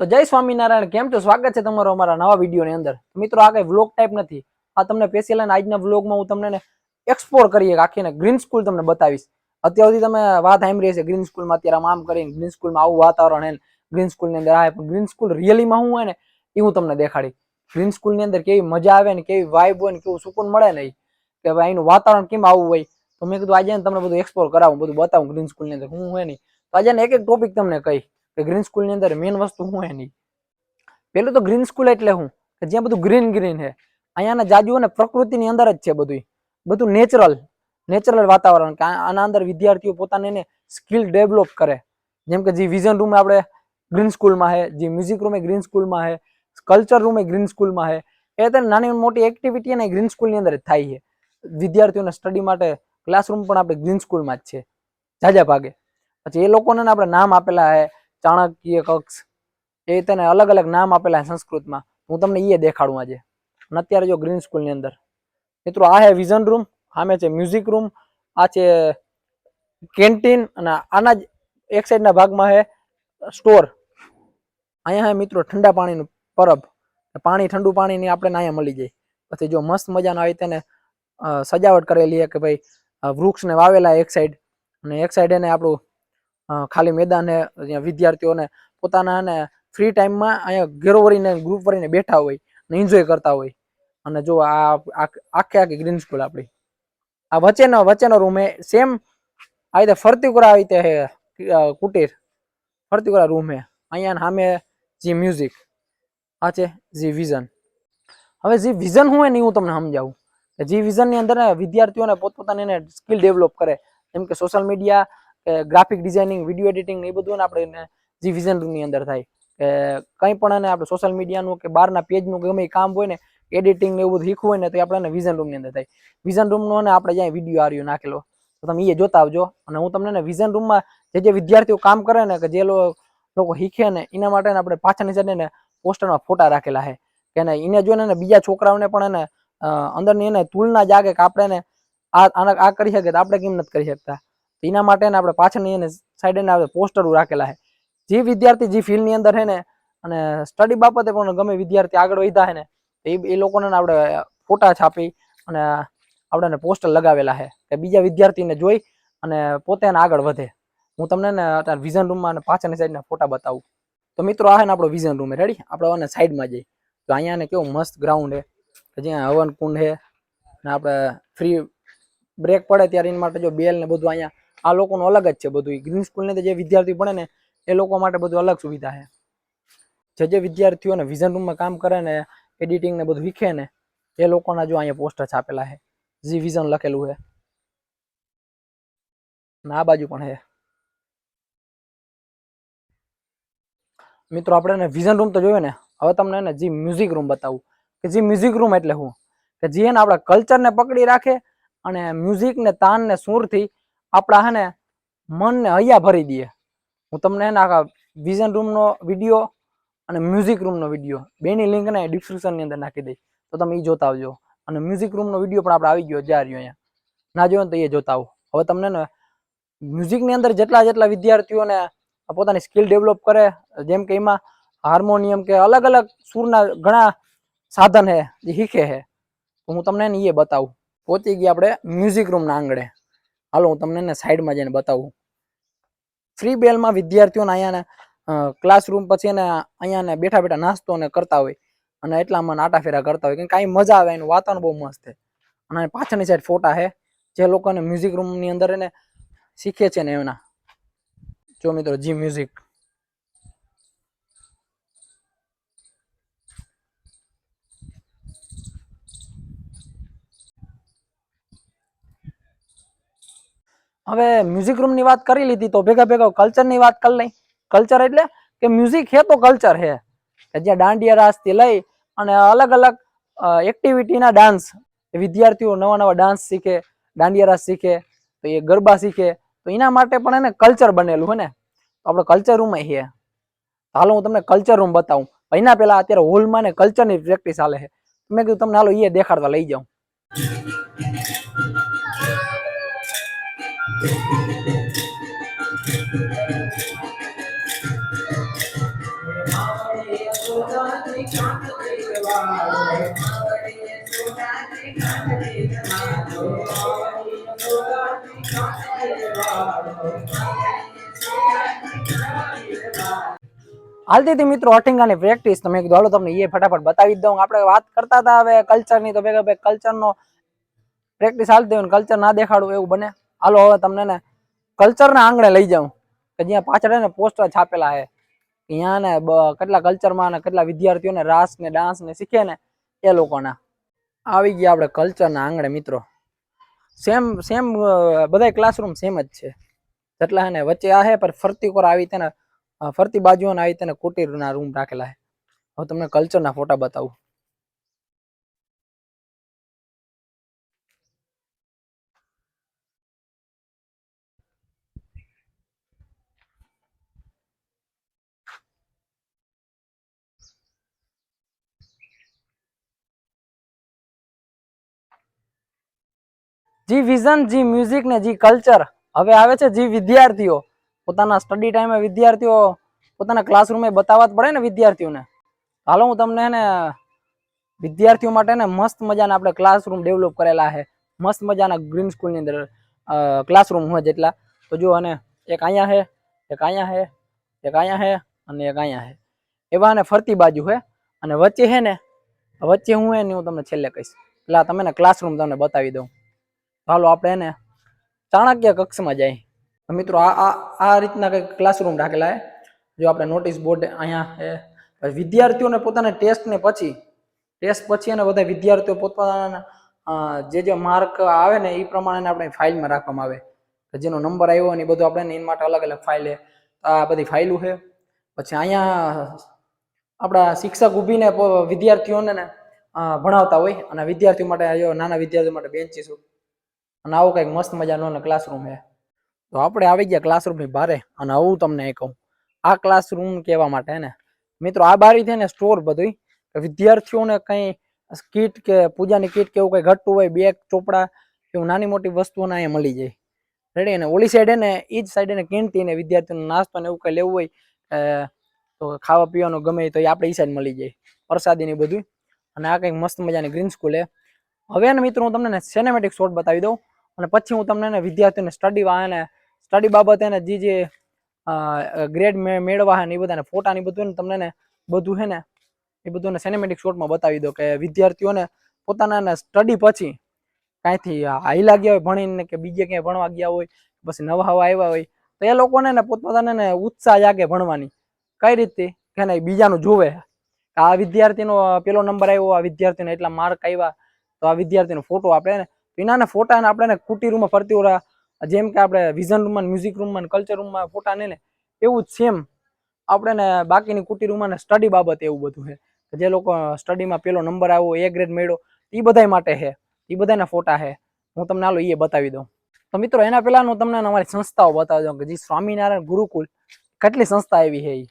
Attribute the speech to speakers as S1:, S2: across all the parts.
S1: તો જય સ્વામિનારાયણ, કેમ છો? સ્વાગત છે તમારો અમારા નવા વિડીયોની અંદર. મિત્રો, આ કઈ વ્લોગ ટાઈપ નથી. આ તમને સ્પેશિયલ અને આજના વ્લોગમાં હું તમને એક્સપ્લોર કરીએ આખીને ગ્રીન સ્કૂલ તમને બતાવીશ. અત્યાર સુધી તમે વાત સાંભળી છે ગ્રીન સ્કૂલમાં અત્યારે આમ કરીને ગ્રીન સ્કૂલમાં આવું વાતાવરણ હે ગ્રીન સ્કૂલની અંદર આવે પણ ગ્રીન સ્કૂલ રિયલીમાં શું હોય ને, એ હું તમને દેખાડી ગ્રીન સ્કૂલની અંદર કેવી મજા આવે ને, કેવી વાઇબ હોય ને, કેવું સુકૂન મળે ને કે ભાઈ, એનું વાતાવરણ કેમ આવું હોય? તો મેં કીધું, આજે તમને બધું એક્સપ્લોર કરાવું, બધું બતાવું ગ્રીન સ્કૂલની અંદર હું હોય નહીં તો આજે એક એક ટોપિક તમને કહી કે ગ્રીન સ્કૂલની અંદર મેઇન વસ્તુ હું એની? પેલું તો ગ્રીન સ્કૂલ એટલે શું કે જ્યાં બધું ગ્રીન ગ્રીન છે. અહીંયાના જાજુ ને પ્રકૃતિની અંદર જ છે બધું બધું નેચરલ નેચરલ વાતાવરણ, કે આના અંદર વિદ્યાર્થીઓ પોતાને એને સ્કિલ ડેવલપ કરે. જેમ કે જે વિઝન રૂમ આપણે ગ્રીન સ્કૂલમાં છે, જે મ્યુઝિક રૂમ એ ગ્રીન સ્કૂલમાં છે કલ્ચર રૂમ એ ગ્રીન સ્કૂલમાં છે. એ તો નાની મોટી એક્ટિવિટી અને ગ્રીન સ્કૂલની અંદર જ થાય છે. વિદ્યાર્થીઓને સ્ટડી માટે ક્લાસરૂમ પણ આપણે ગ્રીન સ્કૂલમાં જ છે. જાજા ભાગે. પછી એ લોકોને આપણે નામ આપેલા છે. ચાણક્ય કક્ષ, એ તેને અલગ અલગ નામ આપેલા સંસ્કૃતમાં. હું તમને એ દેખાડું આજે. અને અત્યારે જો ગ્રીન સ્કૂલની અંદર. મિત્રો, આ છે વિઝન રૂમ સામે છે મ્યુઝિક રૂમ આ છે કેન્ટીન અને આના જ એક સાઈડના ભાગમાં છે સ્ટોર અહીંયા હે મિત્રો ઠંડા પાણીનું પરબ. પાણી ઠંડુ પાણીની આપણે અહીંયા મળી જાય. પછી જો મસ્ત મજાનો આવી તેને સજાવટ કરેલી છે કે ભાઈ વૃક્ષને વાવેલા એક સાઈડ અને એક સાઈડ એને આપણું ખાલી મેદાને અહીંયા વિદ્યાર્થીઓને પોતાના ને ફ્રી ટાઈમમાં અહીંયા ઘેરો વળીને ગ્રુપ વરીને બેઠા હોય ને એન્જોય કરતા હોય. અને જો આ આખે, આખી ગ્રીન સ્કૂલ આપણી. આ વચ્ચેનો વચ્ચેનો રૂમ એ સેમ આ રીતે ફરતી કરા આવી રીતે કુટીર. ફરતી કરા રૂમ હે અહીંયા સામે જી મ્યુઝિક આ છે જી વિઝન હવે જે વિઝન હું હોય ને હું તમને સમજાવું. જે વિઝનની અંદર વિદ્યાર્થીઓને પોતપોતાની એને સ્કિલ ડેવલપ કરે. જેમ કે social media graphic designing video editing એ બધું આપણે જી વિઝન રૂમની અંદર થાય. કે કંઈ પણ એને આપણે સોશિયલ મીડિયાનું કે બહારના પેજનું ગમે કામ હોય ને એડિટિંગ ને એવું બધું શીખવું હોય ને, તો આપણે વિઝન રૂમની અંદર થાય. વિઝન રૂમનો ને આપણે જ્યાં વીડિયો આર્યો નાખેલો, તો તમે એ જોતા આવજો. અને હું તમને વિઝન રૂમમાં જે જે વિદ્યાર્થીઓ કામ કરે ને, કે જે લોકો શીખે ને, એના માટે આપણે પાછળની સાઈડે ને પોસ્ટરમાં ફોટા રાખેલા છે કે ને એને જોઈને ને બીજા છોકરાઓને પણ એને અંદરની એને તુલના જાગે કે આપણે ને આ આ કરી શકીએ તો આપણે કેમ નથી કરી શકતા? તો એના માટે ને આપણે પાછળની એને સાઈડે આપણે પોસ્ટરો રાખેલા છે. જે વિદ્યાર્થી જે ફિલ્ડની અંદર છે ને, અને સ્ટડી બાબતે પણ ગમે વિદ્યાર્થી આગળ વધ્યા છે ને એ એ લોકોને આપણે ફોટા છાપી અને આપણે પોસ્ટર લગાવેલા છે કે બીજા વિદ્યાર્થીને જોઈ અને પોતે આગળ વધે. હું તમને ને અત્યારે વિઝન રૂમમાં અને પાછળની સાઈડના ફોટા બતાવું. તો મિત્રો, આ છે ને આપણો વિઝન રૂમ રેડી આપણે અને સાઈડમાં જઈએ. તો અહીંયા ને કેવું મસ્ત ગ્રાઉન્ડ છે. જ્યાં હવન કુંડ છે ને આપણે ફ્રી બ્રેક પડે ત્યારે એના માટે જો બેલ ને બધું અહીંયા આ લોકોનું અલગ જ છે બધું. ગ્રીન સ્કૂલને જે વિદ્યાર્થી ભણે ને, એ લોકો માટે બધું અલગ સુવિધા છે. જે જે વિદ્યાર્થીઓને વિઝન રૂમમાં કામ કરે ને એડિટિંગ ને બધું શીખે ને, એ લોકોના જો અહીંયા પોસ્ટર છાપેલા છે. જી વિઝન લખેલું છે. ને આ બાજુ પણ છે. મિત્રો, આપણે વિઝન રૂમ તો જોયો ને? હવે તમને એને જે મ્યુઝિક રૂમ બતાવું. કે જે મ્યુઝિક રૂમ એટલે શું? કે જે એને આપણા કલ્ચરને પકડી રાખે અને મ્યુઝિક ને તાન ને સુરથી આપણા હે ને મનને હૈયા ભરી દે. હું તમને હે આખા વિઝન રૂમનો વીડિયો અને મ્યુઝિક રૂમનો વીડિયો બેની લિંક ને ડિસ્ક્રિપ્શનની અંદર નાખી દઈશ. તો તમે એ જોતા આવજો. અને મ્યુઝિક રૂમનો વીડિયો પણ આપણે આવી ગયો જ્યાં રહ્યો અહીંયા. ના જોયો ને તો એ જોતા આવો. હવે તમને ને મ્યુઝિકની અંદર જેટલા જેટલા વિદ્યાર્થીઓને પોતાની સ્કિલ ડેવલપ કરે, જેમ કે એમાં હાર્મોનિયમ કે અલગ અલગ સૂરના ઘણા સાધન છે જે શીખે છે તો હું તમને એ બતાવું. પહોંચી ગયા આપણે મ્યુઝિક રૂમના આંગણે. હાલો, હું તમને સાઈડમાં જઈને બતાવું. ફ્રી બેલમાં વિદ્યાર્થીઓને અહીંયાને ક્લાસરૂમ પછી એને અહીંયાને બેઠા બેઠા નાસ્તો ને કરતા હોય. અને એટલામાં નાટા ફેરા કરતા હોય. કે કાંઈ મજા આવે, એનું વાતાવરણ બહુ મસ્ત છે. અને પાછળની સાઈડ ફોટા છે, જે લોકોને મ્યુઝિક રૂમની અંદર એને શીખે છે ને એના જો મિત્રો જી મ્યુઝિક હવે મ્યુઝિક રૂમની વાત કરી લીધી તો ભેગા ભેગા કલ્ચરની વાત કરી લઈ. કલ્ચર એટલે કે મ્યુઝિક હે તો કલ્ચર હે. કે જ્યાં દાંડિયા રાસથી લઈ અને અલગ અલગ એક્ટિવિટીના ડાન્સ વિદ્યાર્થીઓ નવા નવા ડાન્સ શીખે, દાંડિયા રાસ શીખે, તો એ ગરબા શીખે. તો એના માટે પણ એને કલ્ચર બનેલું હે ને. તો આપણે કલ્ચર રૂમ છે હાલો હું તમને કલ્ચર રૂમ બતાવું. એના પહેલા અત્યારે હોલમાં ને કલ્ચરની પ્રેક્ટિસ હાલે છે મેં કીધું તમને હાલો એ દેખાડવા લઈ જાઉં. હાલતી મિત્રો અઠિંગાની પ્રેક્ટિસ તમે એક હાલો તમને એ ફટાફટ બતાવી દઉં. આપણે વાત કરતા હતા હવે કલ્ચરની તો ભેગા ભાઈ કલ્ચરનો પ્રેક્ટિસ હાલતી હોય કલ્ચર ના દેખાડવું એવું બને. હાલો, હવે તમને ને કલ્ચરના આંગણે લઈ જાઉં. કે જ્યાં પાછળ ને પોસ્ટર છાપેલા છે ત્યાં ને કેટલા કલ્ચરમાં ને કેટલા વિદ્યાર્થીઓને રાસ ને ડાન્સ ને શીખે ને એ લોકોના. આવી ગયા આપણે કલ્ચરના આંગણે, મિત્રો. સેમ સેમ બધા ક્લાસરૂમ સેમ જ છે. જેટલા ને વચ્ચે આ છે પર ફરતી કોર આવી તેને ફરતી બાજુઓને આવી તેને કુટીરના રૂમ રાખેલા છે હવે તમને કલ્ચરના ફોટા બતાવું. જી વિઝન જી મ્યુઝિક ને જી કલ્ચર હવે આવે છે જી વિદ્યાર્થીઓ. પોતાના સ્ટડી ટાઈમે વિદ્યાર્થીઓ પોતાના ક્લાસરૂમે બતાવવા જ પડે ને વિદ્યાર્થીઓને. હાલો હું તમને ને વિદ્યાર્થીઓ માટે ને મસ્ત મજાના આપણે ક્લાસરૂમ ડેવલપ કરેલા છે મસ્ત મજાના ગ્રીન સ્કૂલની અંદર ક્લાસરૂમ હોય જેટલા. તો જો અને એક અહીંયા છે એક અહીંયા છે એક અહીંયા છે અને એક અહીંયા છે એવા ને ફરતી બાજુ છે અને વચ્ચે છે ને, વચ્ચે હું એને હું તમને છેલ્લે કહીશ. એટલે તમે ને ક્લાસરૂમ તમને બતાવી દઉં. હાલો, આપણે એને ચાણક્ય કક્ષમાં જાય મિત્રો, આ આ રીતના કંઈક ક્લાસરૂમ રાખેલા જો આપણે નોટિસ બોર્ડ અહીંયા વિદ્યાર્થીઓને પોતાના ટેસ્ટને પછી ટેસ્ટ પછી અને બધા વિદ્યાર્થીઓ પોતાના જે જે માર્ક આવે ને એ પ્રમાણે આપણે ફાઇલમાં રાખવામાં આવે. જેનો નંબર આવ્યો અને એ બધું આપણે એના માટે અલગ અલગ ફાઇલ આ બધી ફાઇલું છે પછી અહીંયા આપણા શિક્ષક ઊભીને વિદ્યાર્થીઓને ભણાવતા હોય. અને વિદ્યાર્થીઓ માટે નાના વિદ્યાર્થીઓ માટે બેન્ચીસ અને આવો કંઈક મસ્ત મજાનો ક્લાસરૂમ છે. તો આપણે આવી ગયા ક્લાસરૂમની બારે અને હું તમને એ કહું. આ ક્લાસરૂમ કહેવા માટે હે ને. મિત્રો, આ બારી છે ને સ્ટોર બધું. વિદ્યાર્થીઓને કંઈ કીટ કે પૂજાની કીટ કે એવું કંઈ ઘટતું હોય, બેગ, ચોપડા, એવું નાની મોટી વસ્તુઓને અહીંયા મળી જાય. રેડી અને ઓલી સાઈડ ને એ જ સાઈડે ને કેન્ટીન વિદ્યાર્થીઓને નાસ્તો ને એવું કંઈ લેવું હોય તો ખાવા પીવાનું ગમે તો એ આપણે એ સાઈડ મળી જાય. પ્રસાદી ને બધું અને આ કંઈક મસ્ત મજાની ગ્રીન સ્કૂલ છે. હવે ને મિત્રો, હું તમને સિનેમેટિક શોટ બતાવી દઉં. અને પછી હું તમને વિદ્યાર્થીઓને સ્ટડી અને સ્ટડી બાબતે ને જે જે ગ્રેડ મેળવા હે ને એ બધાને ફોટા ને બધું તમને ને બધું હે ને એ બધું ને સિનેમેટિક શોટમાં બતાવી દો કે વિદ્યાર્થીઓને પોતાના સ્ટડી પછી કાંઈથી હાઈલા ગયા હોય ભણીને કે બીજે ક્યાંય ભણવા ગયા હોય, પછી નવા હવા આવ્યા હોય, તો એ લોકોને ને પોતપોતાને ને ઉત્સાહ જાગે ભણવાની. કઈ રીતે? કે ને બીજાનું જોવે. આ વિદ્યાર્થીનો પેલો નંબર આવ્યો, આ વિદ્યાર્થીને એટલા માર્ક આવ્યા, તો આ વિદ્યાર્થીનો ફોટો આપણે એના ફોટા આપણે કુટી રૂમમાં ફરતી ઓલા, જેમ કે આપણે વિઝન રૂમમાં મ્યુઝિક રૂમમાં કલ્ચર રૂમમાં ફોટા ને એવું જ સેમ આપણે ને બાકીની કુટી રૂમમાં સ્ટડી બાબતે એવું બધું છે. જે લોકો સ્ટડીમાં પેલો નંબર આવ્યો એ ગ્રેડ મેળ્યો એ બધા માટે છે. એ બધાના ફોટા છે. હું તમને હાલો એ બતાવી દઉં. તો મિત્રો, એના પહેલા હું તમને અમારી સંસ્થાઓ બતાવી દઉં કે જે સ્વામિનારાયણ ગુરુકુલ કેટલી સંસ્થા એવી છે એ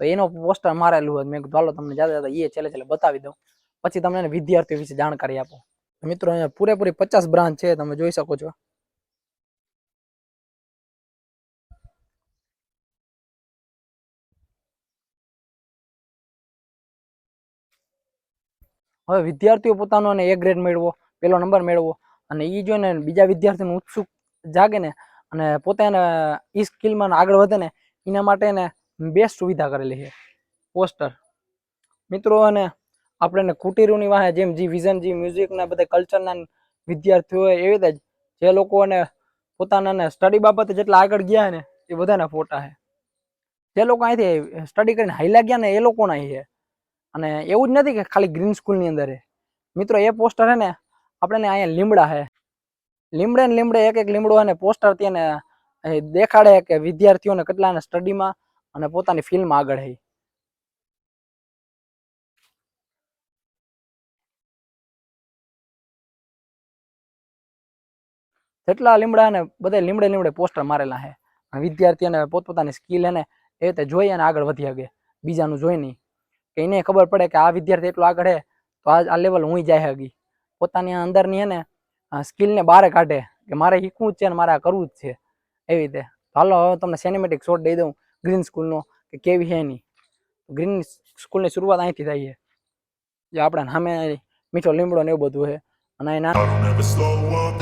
S1: તો એનો પોસ્ટર મારેલું હોય મેં કીધું, હાલો તમને જાતે જાતે એ છેલ્લે છેલ્લે બતાવી દઉં. પછી તમને વિદ્યાર્થીઓ વિશે જાણકારી આપો. મિત્રો, અહીંયા પૂરેપૂરી પચાસ બ્રાન્ચ છે, તમે જોઈ શકો છો. હવે વિદ્યાર્થીઓ પોતાનો અને એ ગ્રેડ મેળવો, પેલો નંબર મેળવો, અને એ જોઈને બીજા વિદ્યાર્થીનું ઉત્સુક જાગે ને, અને પોતાને એ સ્કિલમાં આગળ વધે ને, એના માટે એને બેસ્ટ સુવિધા કરેલી છે. પોસ્ટર. મિત્રો, અને આપણે ને કુટીરોની વાહે જેમ જી વિઝન જી મ્યુઝિકના બધા કલ્ચરના વિદ્યાર્થીઓ એવી રીતે જ જે લોકોને પોતાના સ્ટડી બાબતે જેટલા આગળ ગયા ને એ બધાના ફોટા છે જે લોકો અહીંથી સ્ટડી કરીને હાઈલા ગયા ને એ લોકોના છે અને એવું જ નથી કે ખાલી ગ્રીન સ્કૂલની અંદર છે મિત્રો, એ પોસ્ટર છે ને આપણે અહીંયા લીમડા છે લીમડે ને લીમડે એક એક લીમડો અને પોસ્ટર તેને દેખાડે કે વિદ્યાર્થીઓને કેટલાને સ્ટડીમાં અને પોતાની ફિલ્મ આગળ છે જેટલા લીમડા ને બધે લીમડે લીમડે પોસ્ટર મારેલા છે વિદ્યાર્થીને પોતપોતાની સ્કિલ એને એ રીતે જોઈ અને આગળ વધી શકે. બીજાનું જોઈ નહીં. કે એને ખબર પડે કે આ વિદ્યાર્થી એટલો આગળ છે તો આ આ લેવલ હું જાય હગી પોતાની અંદરની એને સ્કિલને બહાર કાઢે કે મારે શીખવું જ છે અને મારે આ કરવું જ છે. એવી રીતે. હાલો, હવે તમને સિનેમેટિક શોટ દઈ દઉં ગ્રીન સ્કૂલનો કે કેવી છે એની. ગ્રીન સ્કૂલની શરૂઆત અહીંથી થાય છે જે આપણે સામે મીઠો લીમડો ને એવું બધું છે અને અહીં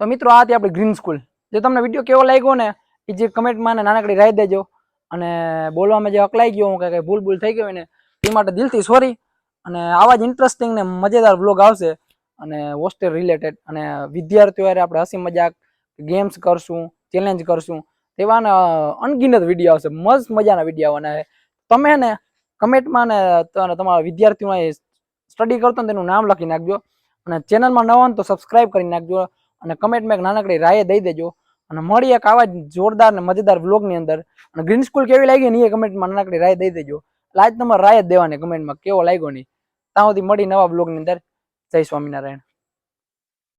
S1: તો મિત્રો આ હતી આપણી ગ્રીન સ્કૂલ જો તમને વીડિયો કેવો લાગ્યો ને એ જે કમેન્ટમાં નાનકડી રાઈ દેજો. અને બોલવામાં જે અકલાઈ ગયો, હું કંઈ ભૂલ ભૂલ થઈ ગઈ ને તે માટે દિલથી સોરી અને આવા જ ઇન્ટરેસ્ટિંગ ને મજેદાર બ્લોગ આવશે. અને હોસ્ટેલ રિલેટેડ અને વિદ્યાર્થીઓ આપણે હસી મજાક ગેમ્સ કરશું ચેલેન્જ કરશું. તેવાના અનગિનત વીડિયો આવશે. મસ્ત મજાના વીડિયો આવવાના તમે ને કમેન્ટમાં ને તમારા વિદ્યાર્થીઓ સ્ટડી કરતો ને તેનું નામ લખી નાખજો. અને ચેનલમાં નવા તો સબસ્ક્રાઇબ કરી નાખજો. અને કમેન્ટમાં એક નાનકડી રાય દઈ દેજો. અને મળી એક આવા જ જોરદાર ને મજેદાર વ્લોગની અંદર. અને ગ્રીન સ્કૂલ કેવી લાગી ને એ કમેન્ટમાં નાનકડી રાય દઈ દેજો. આજ તમારે રાય જ દેવાની કમેન્ટમાં કેવો લાગ્યો નહીં. ત્યાં સુધી મળી નવા વ્લોગની અંદર. જય સ્વામિનારાયણ.